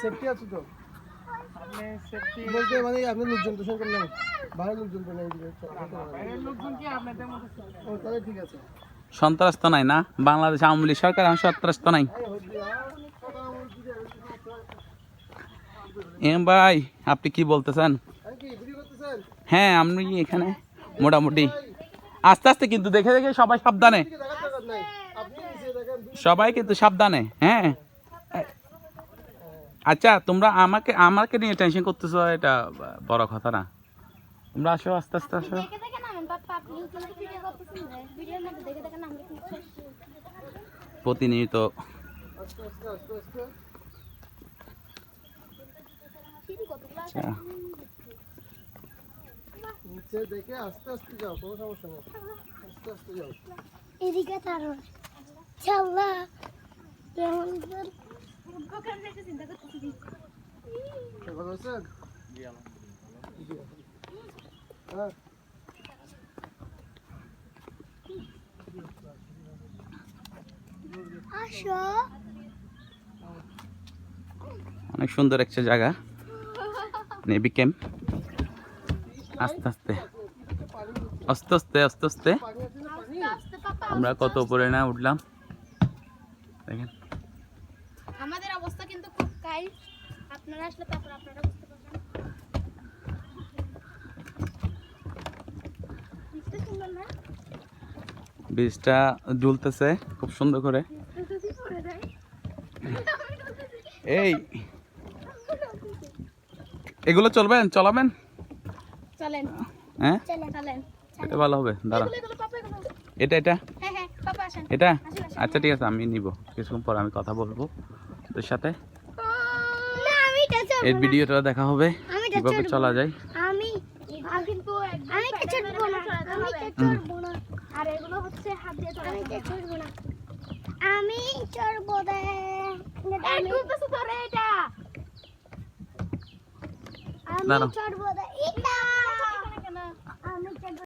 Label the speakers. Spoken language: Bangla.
Speaker 1: সেফটি আছে তো?
Speaker 2: আপনি সেফটি
Speaker 1: বলতে মানে আপনি লোকজন তো সঙ্গে নেই বাইরের লোকজন তো নেই
Speaker 2: বাইরের লোকজন কি আপনাদের মতো
Speaker 1: ও তাহলে ঠিক আছে।
Speaker 3: সন্ত্রাস তো নাই না? বাংলাদেশ আওয়ামী লীগ সরকার এখন সন্ত্রাস তো নাই এম ভাই আপনি কি বলতেছেন? হ্যাঁ আমি এখানে মোটামুটি। আস্তে আস্তে কিন্তু দেখে দেখে সবাই সাবধানে।
Speaker 1: কি দেখার দরকার নাই। আপনি নিচে দেখেন
Speaker 3: সবাই কিন্তু সাবধানে হ্যাঁ। আচ্ছা তোমরা আমাকে আমাকে নিয়ে টেনশন করতেছো এটা বড় কথা না। তোমরা আসো আস্তে আস্তে আসো। প্রতিনিয়ত? আচ্ছা,
Speaker 1: নিচে দেখে আস্তে আস্তে যাও কোনো সমস্যা নেই। আস্তে আস্তে যাও।
Speaker 4: এদিকে চাল্লা
Speaker 3: অনেক সুন্দর একটা জায়গা নেভি ক্যাম্প আস্তে আস্তে আস্তে আস্তে আস্তে আস্তে। আমরা কত উপরে না উঠলাম? দেখেন।
Speaker 4: আমাদের অবস্থা কিন্তু খুব কাই। আপনারা আসলে তারপর আপনারা বুঝতে পারবেন।
Speaker 3: বীজটা ঝুলতেছে খুব সুন্দর করে। এই। এগুলো চলবেন চলাবেন?
Speaker 4: চলেন।
Speaker 3: হ্যাঁ?
Speaker 4: চলেন
Speaker 3: এটা ভালো হবে দাঁড়া এটা এটা?
Speaker 4: হ্যাঁ হ্যাঁ
Speaker 3: এটা। আচ্ছা ঠিক আছে আমি নিব। কিছুক্ষণ পর আমি কথা বলব। তোর সাথে।
Speaker 4: না আমি এটা চলবো
Speaker 3: ভিডিওটা দেখা হবে কীভাবে চলা যায়।
Speaker 4: আমি আমি কিন্তু আমি এটা চড়বো না। আমি চড়বো না। আর এগুলো হচ্ছে হাত দিয়ে চড়া আমি এটা চড়বো না। আমি চড়বো না। আমি চড়বো ধরে এটা। আমি। চড়বো এটা